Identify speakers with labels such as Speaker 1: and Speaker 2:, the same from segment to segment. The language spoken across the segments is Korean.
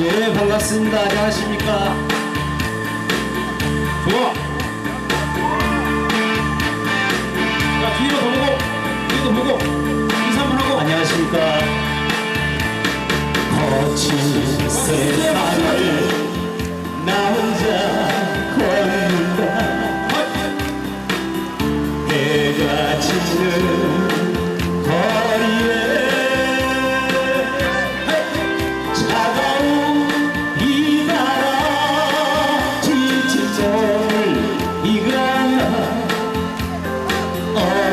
Speaker 1: 예, 반갑습니다. 안녕하십니까?
Speaker 2: 좋아! 자, 뒤로 더 보고, 뒤로 보고, 인사 한번 하고.
Speaker 1: 안녕하십니까? 거친 세 Lord.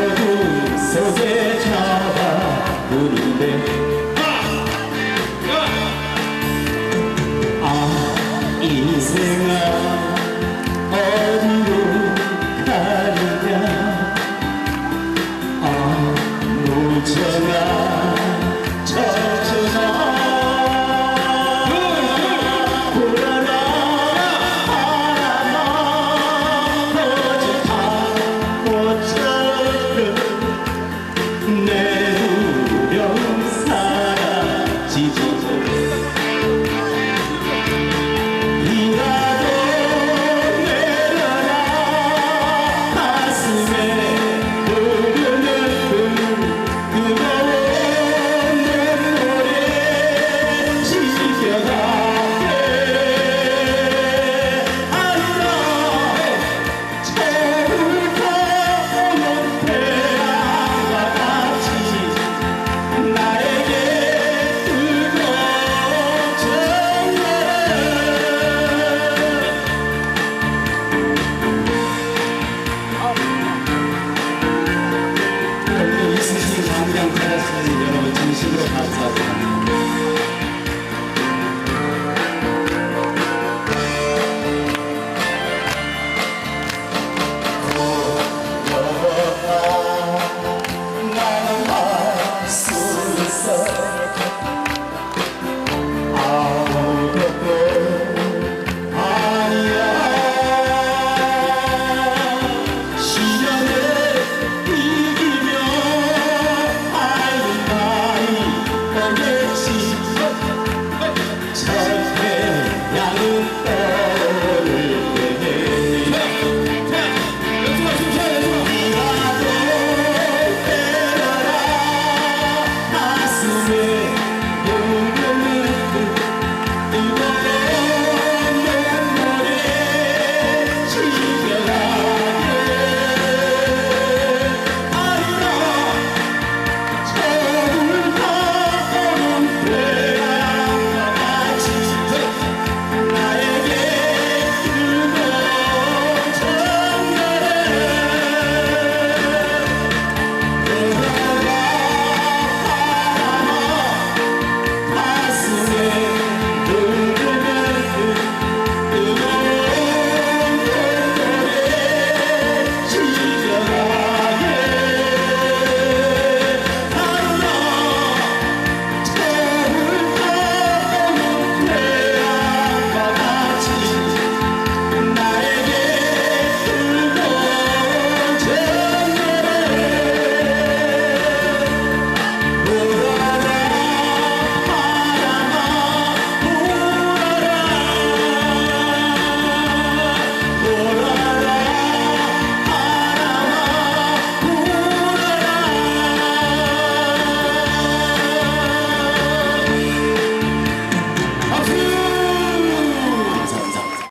Speaker 1: Single hands up. good.